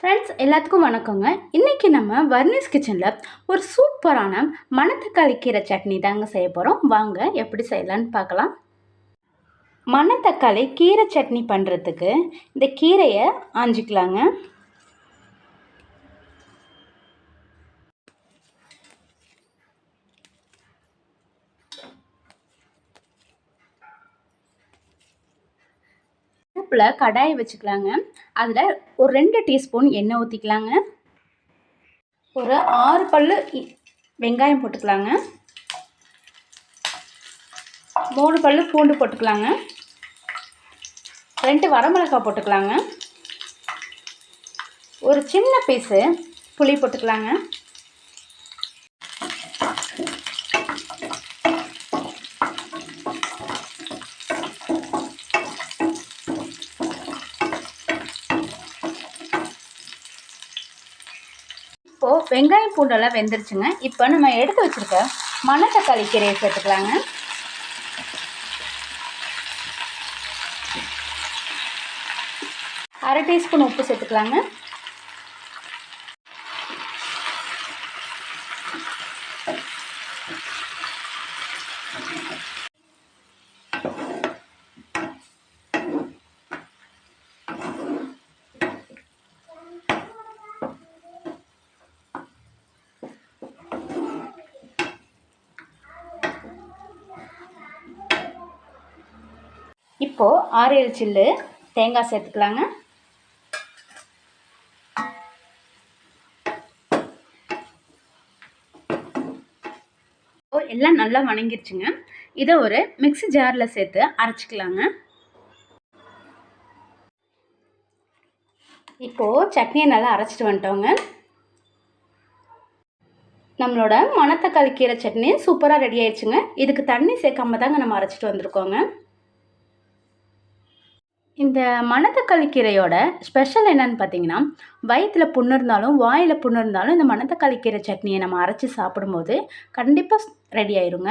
Friends எல்லாத்துக்கும் வணக்கங்க. இன்றைக்கி நம்ம வர்னிஸ் கிச்சனில் ஒரு சூப்பரான மணத்தக்காளி கீரை சட்னி தாங்க செய்ய போகிறோம் வாங்க எப்படி செய்யலான்னு பார்க்கலாம். மணத்தக்காளி கீரை சட்னி பண்ணுறதுக்கு இந்த கீரையை ஆஞ்சிக்கலாங்க. அடுப்பில் கடாயை வச்சுக்கலாங்க. அதில் ஒரு ரெண்டு டீஸ்பூன் எண்ணெய் ஊற்றிக்கலாங்க ஒரு ஆறு பல் வெங்காயம் போட்டுக்கலாங்க. மூணு பல் பூண்டு போட்டுக்கலாங்க. ரெண்டு வரமிளகாய் போட்டுக்கலாங்க. ஒரு சின்ன பீஸு புளி போட்டுக்கலாங்க. இப்போது வெங்காயம் பூண்டெல்லாம் வெந்துருச்சுங்க. இப்போ நம்ம எடுத்து வச்சுருக்க மணத்தக்காளி கீரையை சேர்த்துக்கலாங்க. அரை டீஸ்பூன் உப்பு சேர்த்துக்கலாங்க. இப்போது ஆறு ஏழு சில்லு தேங்காய் சேர்த்துக்கலாங்க. எல்லாம் நல்லா வணங்கிருச்சுங்க. இதை ஒரு மிக்ஸி ஜாரில் சேர்த்து அரைச்சிக்கலாங்க. இப்போது சட்னியை நல்லா அரைச்சிட்டு வந்துட்டோங்க. நம்மளோட மணத்தக்காளி கீரை சட்னி சூப்பராக ரெடி ஆயிடுச்சுங்க. இதுக்கு தண்ணி சேர்க்காம தாங்க நம்ம அரைச்சிட்டு வந்திருக்கோங்க. இந்த மணத்தக்காளி கீரையோட ஸ்பெஷல் என்னன்னு பார்த்தீங்கன்னா வயிற்றில் புண்ணு இருந்தாலும் வாயில் புண்ணு இருந்தாலும் இந்த மணத்தக்காளி கீரை சட்னியை நம்ம அரைச்சி சாப்பிடும்போது கண்டிப்பாக ரெடி ஆயிருங்க.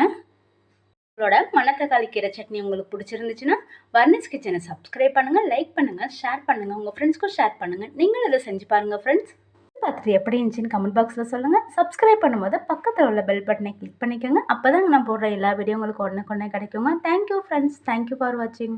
உங்களோட மணத்தக்காளி கீரை சட்னி உங்களுக்கு பிடிச்சிருந்துச்சுன்னா வர்னிஸ் கிச்சனை சப்ஸ்கிரைப் பண்ணுங்கள் லைக் பண்ணுங்கள் ஷேர் பண்ணுங்கள் உங்கள் ஃப்ரெண்ட்ஸ்க்கும் ஷேர் பண்ணுங்கள் நீங்களும் இதை செஞ்சு பாருங்கள் ஃப்ரெண்ட்ஸ் பார்த்துட்டு எப்படி இருந்துச்சுன்னு கமெண்ட் பாக்ஸில் சொல்லுங்கள் சப்ஸ்கிரைப் பண்ணும்போது பக்கத்தில் உள்ள பெல் பட்டனை கிளிக் பண்ணிக்கோங்க. அப்போ தான் நான் போடுற எல்லா வீடியோ உங்களுக்கு உடனே உடனே கிடைக்குங்க தேங்க்யூ ஃப்ரெண்ட்ஸ் தேங்க்யூ ஃபார் வாட்சிங்